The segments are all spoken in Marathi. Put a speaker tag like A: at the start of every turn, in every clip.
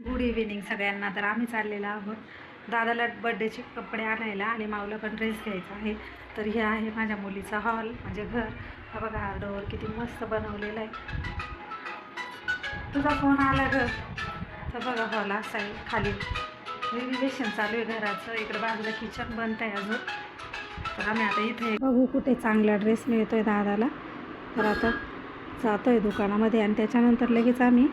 A: गुड इव्हिनिंग सगळ्यांना. तर आम्ही चाललेलो आहोत दादाला बड्डेचे कपडे आणायला आणि माऊला पण ड्रेस घ्यायचा आहे. तर हे आहे माझ्या मुलीचा हॉल म्हणजे घर. हा बघा डोअर किती मस्त बनवलेला आहे. तुझा फोन आला ग. तर बघा हॉल असा आहे. खाली रिव्हिलेशन चालू आहे घराचं. इकडे बाजूला किचन बनत आहे अजून. तर आम्ही आता इथे बघू कुठे चांगला ड्रेस मिळतोय दादाला. तर आता जातोय दुकानामध्ये आणि त्याच्यानंतर लगेच आम्ही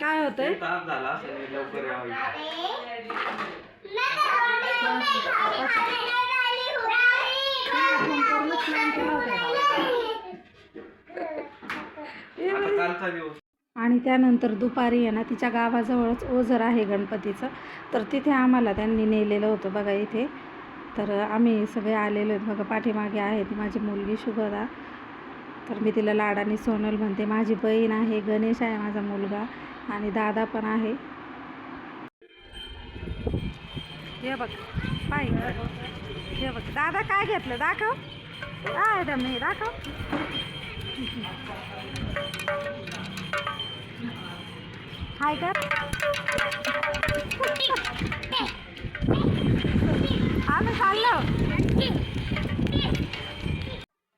A: काय होतंय?
B: तास झाला असेल लवकर यावं इथं. आता कालचा दिवस.
A: आणि त्यानंतर दुपारी आहे ना तिच्या गावाजवळच ओझर आहे गणपतीचं. तर तिथे आम्हाला त्यांनी नेलेलं होतं बघा इथे. तर आम्ही सगळे आलेलो आहेत. बघा पाठीमागे आहे ती माझी मुलगी शुभदा. तर मी तिला लाडाने सोनल म्हणते. माझी बहीण आहे गणेश आहे माझा मुलगा. आणि दादा पण आहे. हे बघ पाय हे बघ दादा काय घेतलं? दाखव. काय मी दाखव. हाय कर. आम्ही चाललो.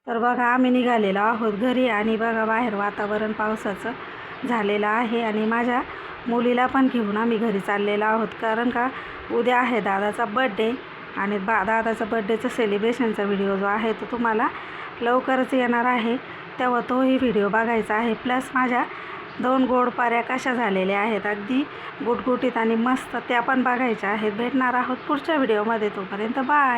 A: तर बघा आम्ही निघालेलो आहोत घरी आणि बघा बाहेर वातावरण पावसाचं. झालेलं आहे आणि माझ्या मुलीला पण घेऊन आम्ही घरी चाललेलो आहोत. कारण का उद्या आहे दादाचा बड्डे आणि बा दादाचा बड्डेचं सेलिब्रेशनचा व्हिडिओ जो आहे तो तुम्हाला लवकरच येणार आहे. तेव्हा तोही व्हिडिओ बघायचा आहे. प्लस माझ्या दोन गोड पाऱ्या कशा झालेल्या आहेत. अगदी गुटगुटीत आणि मस्त त्या पण बघायच्या आहेत. भेटणार आहोत पुढच्या व्हिडिओमध्ये तोपर्यंत बाय